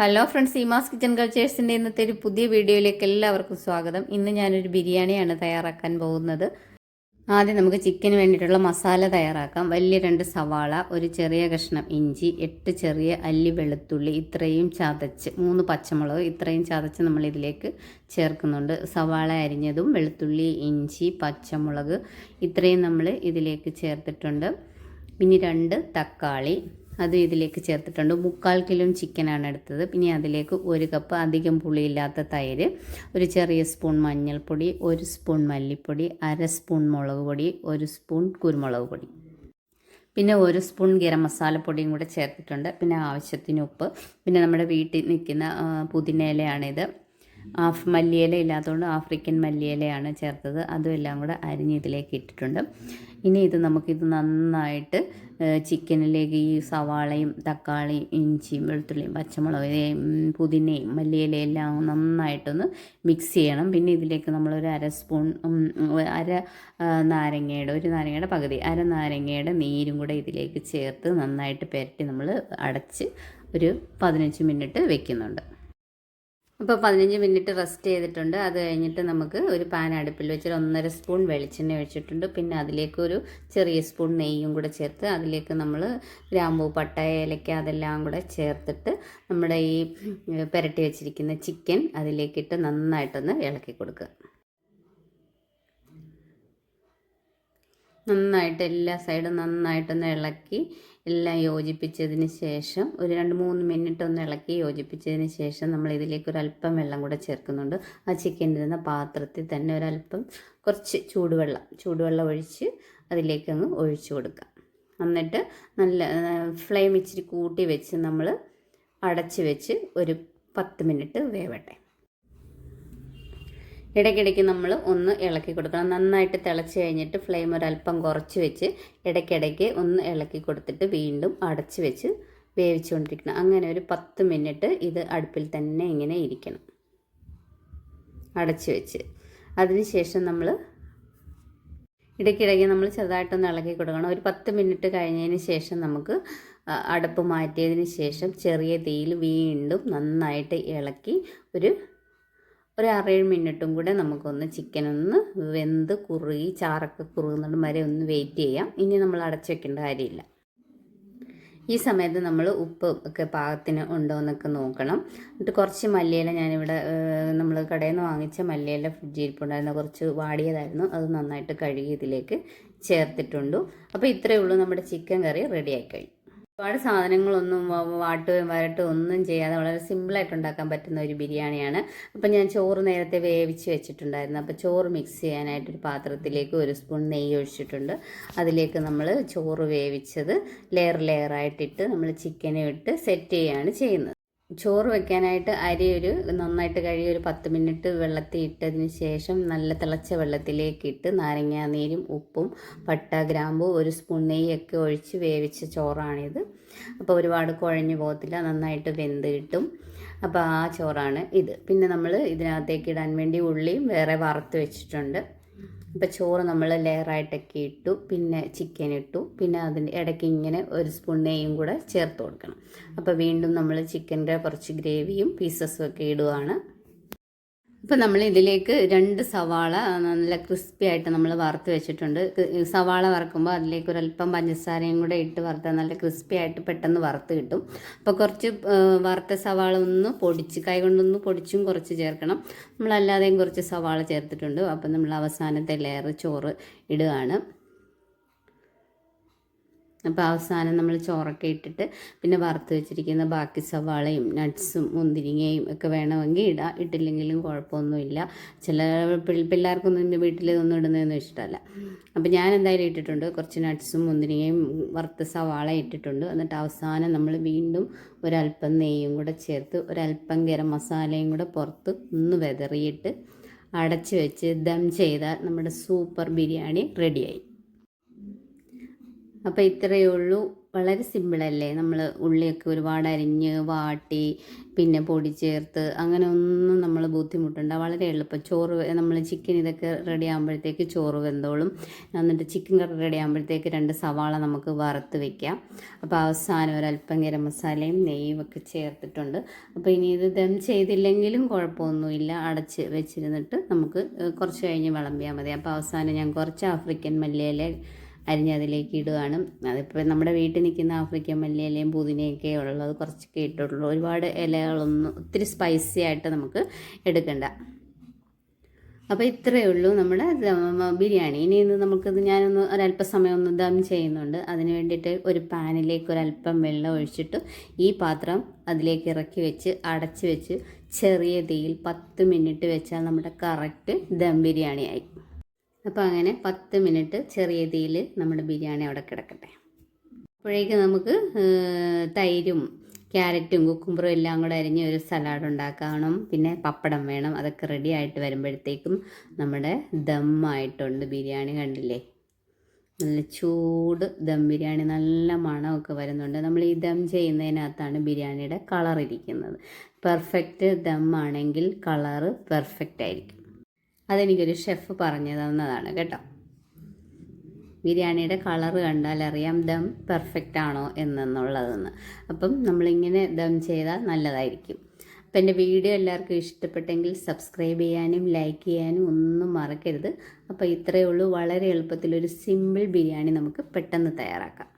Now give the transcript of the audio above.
Hello friends Seema's kitchen കൾച്ചേഴ്സിന്റെ ഇന്നത്തെ ഒരു പുതിയ വീഡിയോയിലേക്ക് എല്ലാവർക്കും സ്വാഗതം. ഇന്ന് ഞാനൊരു ബിരിയാണിയാണ് തയ്യാറാക്കാൻ പോകുന്നത്. ആദ്യം നമുക്ക് ചിക്കന് വേണ്ടിയിട്ടുള്ള മസാല തയ്യാറാക്കാം. വലിയ രണ്ട് സവാള ഒരു ചെറിയ കഷ്ണം ഇഞ്ചി എട്ട് ചെറിയ അല്ലി വെളുത്തുള്ളി ഇത്രയും ചതച്ച് മൂന്ന് പച്ചമുളക് ഇത്രയും ചതച്ച് നമ്മൾ ഇതിലേക്ക് ചേർക്കുന്നുണ്ട്. സവാള അരിഞ്ഞതും വെളുത്തുള്ളി ഇഞ്ചി പച്ചമുളക് ഇത്രയും നമ്മൾ ഇതിലേക്ക് ചേർത്തിട്ടുണ്ട്. പിന്നെ രണ്ട് തക്കാളി അത് ഇതിലേക്ക് ചേർത്തിട്ടുണ്ട്. മുക്കാൽ കിലോ ചിക്കനാണ് എടുത്തത്. പിന്നെ അതിലേക്ക് ഒരു കപ്പ് അധികം പുളിയില്ലാത്ത തൈര് ഒരു ചെറിയ സ്പൂൺ മഞ്ഞൾപ്പൊടി ഒരു സ്പൂൺ മല്ലിപ്പൊടി അര സ്പൂൺ മുളക് പൊടി ഒരു സ്പൂൺ കുരുമുളക് പൊടി. പിന്നെ ഒരു സ്പൂൺ ഗരം മസാലപ്പൊടിയും കൂടെ ചേർത്തിട്ടുണ്ട്. പിന്നെ ആവശ്യത്തിന് ഉപ്പ്. പിന്നെ നമ്മുടെ വീട്ടിൽ നിൽക്കുന്ന പുതിനയിലയാണിത്. ആഫ് മല്ലിയില ഇല്ലാത്തതുകൊണ്ട് ആഫ്രിക്കൻ മല്ലിയിലയാണ് ചേർത്തത്. അതും എല്ലാം കൂടെ അരിഞ്ഞ് ഇതിലേക്ക് ഇട്ടിട്ടുണ്ട്. ഇനി ഇത് നമുക്കിത് നന്നായിട്ട് ചിക്കനിലേക്ക് ഈ സവാളയും തക്കാളിയും ഇഞ്ചിയും വെളുത്തുള്ളിയും പച്ചമുളകും പുതിനയും മല്ലിയിലയും എല്ലാം നന്നായിട്ടൊന്ന് മിക്സ് ചെയ്യണം. പിന്നെ ഇതിലേക്ക് നമ്മളൊരു അര സ്പൂൺ അര നാരങ്ങയുടെ ഒരു നാരങ്ങയുടെ പകുതി അര നാരങ്ങയുടെ നീരും കൂടെ ഇതിലേക്ക് ചേർത്ത് നന്നായിട്ട് പെരട്ടി നമ്മൾ അടച്ച് ഒരു പതിനഞ്ച് മിനിറ്റ് വെക്കുന്നുണ്ട്. അപ്പോൾ പതിനഞ്ച് മിനിറ്റ് റെസ്റ്റ് ചെയ്തിട്ടുണ്ട്. അത് കഴിഞ്ഞിട്ട് നമുക്ക് ഒരു പാൻ അടുപ്പിൽ വെച്ചിട്ട് ഒന്നര സ്പൂൺ വെളിച്ചെണ്ണ ഒഴിച്ചിട്ടുണ്ട്. പിന്നെ അതിലേക്ക് ഒരു ചെറിയ സ്പൂൺ നെയ്യും കൂടെ ചേർത്ത് അതിലേക്ക് നമ്മൾ ഗ്രാമ്പൂ പട്ട ഏലക്ക അതെല്ലാം കൂടെ ചേർത്തിട്ട് നമ്മുടെ ഈ പുരട്ടി വെച്ചിരിക്കുന്ന ചിക്കൻ അതിലേക്കിട്ട് നന്നായിട്ടൊന്ന് ഇളക്കി കൊടുക്കുക. നന്നായിട്ട് എല്ലാ സൈഡും നന്നായിട്ടൊന്ന് ഇളക്കി എല്ലാം യോജിപ്പിച്ചതിന് ശേഷം ഒരു രണ്ട് മൂന്ന് മിനിറ്റ് ഒന്ന് ഇളക്കി യോജിപ്പിച്ചതിന് ശേഷം നമ്മൾ ഇതിലേക്ക് ഒരു അല്പം വെള്ളം കൂടെ ചേർക്കുന്നുണ്ട്. ആ ചിക്കൻ ഇരുന്ന പാത്രത്തിൽ തന്നെ ഒരല്പം കുറച്ച് ചൂടുവെള്ളം ചൂടുവെള്ളം ഒഴിച്ച് അതിലേക്ക് അങ്ങ് ഒഴിച്ചു കൊടുക്കാം എന്നിട്ട് നല്ല ഫ്ലെയിം ഇച്ചിരി കൂട്ടി വെച്ച് നമ്മൾ അടച്ച് വെച്ച് ഒരു പത്ത് മിനിറ്റ് വേവട്ടെ. ഇടയ്ക്കിടയ്ക്ക് നമ്മൾ ഒന്ന് ഇളക്കി കൊടുക്കണം. നന്നായിട്ട് തിളച്ച് കഴിഞ്ഞിട്ട് ഫ്ലെയിം ഒരല്പം കുറച്ച് വെച്ച് ഇടയ്ക്കിടയ്ക്ക് ഒന്ന് ഇളക്കി കൊടുത്തിട്ട് വീണ്ടും അടച്ച് വെച്ച് വേവിച്ചുകൊണ്ടിരിക്കണം. അങ്ങനെ ഒരു പത്ത് മിനിറ്റ് ഇത് അടുപ്പിൽ തന്നെ ഇങ്ങനെ ഇരിക്കണം. അടച്ച് വെച്ച്. അതിനുശേഷം നമ്മൾ ഇടയ്ക്കിടയ്ക്ക് നമ്മൾ ചെറുതായിട്ടൊന്ന് ഇളക്കി കൊടുക്കണം. ഒരു പത്ത് മിനിറ്റ് കഴിഞ്ഞതിന് ശേഷം നമുക്ക് അടുപ്പ് മാറ്റിയതിന് ശേഷം ചെറിയ തീയിൽ വീണ്ടും നന്നായിട്ട് ഇളക്കി ഒരു ഒരു ആറേഴ് മിനിറ്റും കൂടെ നമുക്കൊന്ന് ചിക്കൻ ഒന്ന് വെന്ത് കുറുകി ചാറൊക്കെ കുറുകുന്നത് വരെ ഒന്ന് വെയിറ്റ് ചെയ്യാം. ഇനി നമ്മൾ അടച്ചു വെക്കേണ്ട കാര്യമില്ല. ഈ സമയത്ത് നമ്മൾ ഉപ്പ് ഒക്കെ പാകത്തിന് ഉണ്ടോ എന്നൊക്കെ നോക്കണം. എന്നിട്ട് കുറച്ച് മല്ലിയില ഞാനിവിടെ നമ്മൾ കടയിൽ നിന്ന് വാങ്ങിച്ച മല്ലിയില ഫ്രിഡ്ജിൽ ഇരിപ്പുണ്ടായിരുന്ന. കുറച്ച് വാടിയതായിരുന്നു. അത് നന്നായിട്ട് കഴുകി ഇതിലേക്ക് ചേർത്തിട്ടുണ്ട്. അപ്പോൾ ഇത്രയേ ഉള്ളൂ നമ്മുടെ ചിക്കൻ കറി റെഡി ആയി കഴിഞ്ഞു ഒരുപാട് സാധനങ്ങളൊന്നും വാട്ടുകയും വരട്ടുകയും ഒന്നും ചെയ്യാതെ വളരെ സിമ്പിളായിട്ട് ഉണ്ടാക്കാൻ പറ്റുന്ന ഒരു ബിരിയാണിയാണ്. അപ്പം ഞാൻ ചോറ് നേരത്തെ വേവിച്ച് വെച്ചിട്ടുണ്ടായിരുന്നു. അപ്പോൾ ചോറ് മിക്സ് ചെയ്യാനായിട്ട് ഒരു പാത്രത്തിലേക്ക് ഒരു സ്പൂൺ നെയ്യ് ഒഴിച്ചിട്ടുണ്ട്. അതിലേക്ക് നമ്മൾ ചോറ് വേവിച്ചത് ലെയർ ലെയറായിട്ടിട്ട് നമ്മൾ ചിക്കനും ഇട്ട് സെറ്റ് ചെയ്യുകയാണ് ചെയ്യുന്നത്. ചോറ് വെക്കാനായിട്ട് അരി ഒരു നന്നായിട്ട് കഴുകി ഒരു പത്ത് മിനിറ്റ് വെള്ളത്തിൽ ഇട്ടതിന് ശേഷം നല്ല തിളച്ച വെള്ളത്തിലേക്ക് ഇട്ട് നാരങ്ങാനീരും ഉപ്പും പട്ട ഗ്രാമ്പു ഒരു സ്പൂൺ നെയ്യൊക്കെ ഒഴിച്ച് വേവിച്ച ചോറാണിത്. അപ്പോൾ ഒരുപാട് കുഴഞ്ഞു പോകത്തില്ല നന്നായിട്ട് വെന്ത് കിട്ടും. അപ്പോൾ ആ ചോറാണ് ഇത്. പിന്നെ നമ്മൾ ഇതിനകത്തേക്ക് ഇടാൻ വേണ്ടി ഉള്ളിയും വേറെ വറുത്ത് വെച്ചിട്ടുണ്ട്. ഇപ്പോൾ ചോറ് നമ്മൾ ലെയറായിട്ടൊക്കെ ഇട്ടു പിന്നെ ചിക്കൻ ഇട്ടു പിന്നെ അതിന്റെ ഇടയ്ക്ക് ഇങ്ങനെ ഒരു സ്പൂൺ നെയ്യും കൂടെ ചേർത്ത് കൊടുക്കണം. അപ്പോൾ വീണ്ടും നമ്മൾ ചിക്കന്റെ കുറച്ച് ഗ്രേവിയും പീസസും ഒക്കെ ഇടുകയാണ് ഇപ്പം നമ്മൾ ഇതിലേക്ക് രണ്ട് സവാള നല്ല ക്രിസ്പി ആയിട്ട് നമ്മൾ വറുത്ത് വെച്ചിട്ടുണ്ട്. സവാള വറക്കുമ്പോൾ അതിലേക്ക് ഒരല്പം പഞ്ചസാരയും കൂടെ ഇട്ട് വറുത്താൽ നല്ല ക്രിസ്പി ആയിട്ട് പെട്ടെന്ന് വറുത്ത് കിട്ടും. അപ്പോൾ കുറച്ച് വറുത്ത സവാള ഒന്ന് പൊടിച്ച് കൈ കൊണ്ടൊന്ന് പൊടിച്ചും കുറച്ച് ചേർക്കണം. നമ്മളല്ലാതെയും കുറച്ച് സവാള ചേർത്തിട്ടുണ്ട്. അപ്പം നമ്മൾ അവസാനത്തെ ലെയർ ചോറ് ഇടുകയാണ്. അപ്പോൾ അവസാനം നമ്മൾ ചോറൊക്കെ ഇട്ടിട്ട് പിന്നെ വറുത്ത് വെച്ചിരിക്കുന്ന ബാക്കി സവാളയും നട്ട്സും മുന്തിരിങ്ങയും ഒക്കെ വേണമെങ്കിൽ ഇടാം. ഇട്ടില്ലെങ്കിലും കുഴപ്പമൊന്നുമില്ല. ചില പിള്ളേർക്കൊന്നും വീട്ടിൽ ഇതൊന്നും ഇടുന്നതൊന്നും ഇഷ്ടമല്ല. അപ്പോൾ ഞാൻ എന്തായാലും ഇട്ടിട്ടുണ്ട്. കുറച്ച് നട്ട്സും മുന്തിരിങ്ങയും വറുത്ത സവാള ഇട്ടിട്ടുണ്ട്. എന്നിട്ട് അവസാനം നമ്മൾ വീണ്ടും ഒരല്പം നെയ്യും കൂടെ ചേർത്ത് ഒരല്പം ഗരം മസാലയും കൂടെ പുറത്ത് ഒന്ന് വെതറിയിട്ട് അടച്ച് വെച്ച് ദം ചെയ്താൽ നമ്മുടെ സൂപ്പർ ബിരിയാണി റെഡിയായി. അപ്പോൾ ഇത്രയേ ഉള്ളൂ. വളരെ സിമ്പിളല്ലേ നമ്മൾ ഉള്ളിയൊക്കെ ഒരുപാട് അരിഞ്ഞ് വാട്ടി പിന്നെ പൊടി ചേർത്ത് അങ്ങനെ ഒന്നും നമ്മൾ ബുദ്ധിമുട്ടുണ്ട്. വളരെ എളുപ്പം. ചോറ് നമ്മൾ ചിക്കൻ ഇതൊക്കെ റെഡി ആകുമ്പോഴത്തേക്ക് ചോറ് വെന്തോളും. എന്നിട്ട് ചിക്കൻ കറി റെഡി ആകുമ്പോഴത്തേക്ക് രണ്ട് സവാള നമുക്ക് വറുത്ത് വെക്കാം. അപ്പോൾ അവസാനം ഒരല്പം ഗരം മസാലയും നെയ്യും ഒക്കെ ചേർത്തിട്ടുണ്ട്. അപ്പോൾ ഇനി ഇത് ദം ചെയ്തില്ലെങ്കിലും കുഴപ്പമൊന്നുമില്ല. അടച്ച് വെച്ചിരുന്നിട്ട് നമുക്ക് കുറച്ച് കഴിഞ്ഞ് വിളമ്പിയാൽ മതി. അപ്പോൾ അവസാനം ഞാൻ കുറച്ച് ആഫ്രിക്കൻ മല്ലിയില അരിഞ്ഞ് അതിലേക്ക് ഇടുകയാണ്. അതിപ്പോൾ നമ്മുടെ വീട്ടിൽ നിൽക്കുന്ന ആഫ്രിക്കൻ മല്ലിയിലയും പുതിനയൊക്കെ ഉള്ളത് കുറച്ചൊക്കെ ഇട്ടിട്ടുള്ളൂ. ഒരുപാട് ഇലകളൊന്നും ഒത്തിരി സ്പൈസി ആയിട്ട് നമുക്ക് എടുക്കണ്ട. അപ്പോൾ ഇത്രയേ ഉള്ളൂ നമ്മുടെ ബിരിയാണി. ഇനി ഇന്ന് നമുക്കിത് ഞാനൊന്ന് ഒരല്പസമയം ഒന്ന് ദം ചെയ്യുന്നുണ്ട്. അതിന് വേണ്ടിയിട്ട് ഒരു പാനിലേക്ക് ഒരല്പം വെള്ളം ഒഴിച്ചിട്ട് ഈ പാത്രം അതിലേക്ക് ഇറക്കി വെച്ച് അടച്ച് വെച്ച് ചെറിയ തീയിൽ പത്ത് മിനിറ്റ് വെച്ചാൽ നമ്മുടെ കറക്റ്റ് ദം ബിരിയാണി ആയി അപ്പോൾ അങ്ങനെ പത്ത് മിനിറ്റ് ചെറിയ തീയിൽ നമ്മുടെ ബിരിയാണി അവിടെ കിടക്കട്ടെ. അപ്പോഴേക്ക് നമുക്ക് തൈരും ക്യാരറ്റും കുക്കുംബറും എല്ലാം കൂടെ അരിഞ്ഞ് ഒരു സലാഡ് ഉണ്ടാക്കണം. പിന്നെ പപ്പടം വേണം. അതൊക്കെ റെഡി ആയിട്ട് വരുമ്പോഴത്തേക്കും നമ്മുടെ ദമ്മായിട്ടുണ്ട് ബിരിയാണി കണ്ടില്ലേ? നല്ല ചൂട് ദം ബിരിയാണി നല്ല മണമൊക്കെ വരുന്നുണ്ട്. നമ്മൾ ഈ ദം ചെയ്യുന്നതിനകത്താണ് ബിരിയാണിയുടെ കളർ ഇരിക്കുന്നത്. പെർഫെക്റ്റ് ദം ആണെങ്കിൽ കളറ് പെർഫെക്റ്റ് ആയിരിക്കും. അതെനിക്കൊരു ഷെഫ് പറഞ്ഞു തന്നതാണ് കേട്ടോ. ബിരിയാണിയുടെ കളർ കണ്ടാൽ അറിയാം ദം പെർഫെക്റ്റ് ആണോ എന്നുള്ളതെന്ന്. അപ്പം നമ്മളിങ്ങനെ ദം ചെയ്താൽ നല്ലതായിരിക്കും. അപ്പം എന്റെ വീഡിയോ എല്ലാവർക്കും ഇഷ്ടപ്പെട്ടെങ്കിൽ സബ്സ്ക്രൈബ് ചെയ്യാനും ലൈക്ക് ചെയ്യാനും ഒന്നും മറക്കരുത്. അപ്പോൾ ഇത്രയേ ഉള്ളൂ. വളരെ എളുപ്പത്തിൽ ഒരു സിമ്പിൾ ബിരിയാണി നമുക്ക് പെട്ടെന്ന് തയ്യാറാക്കാം.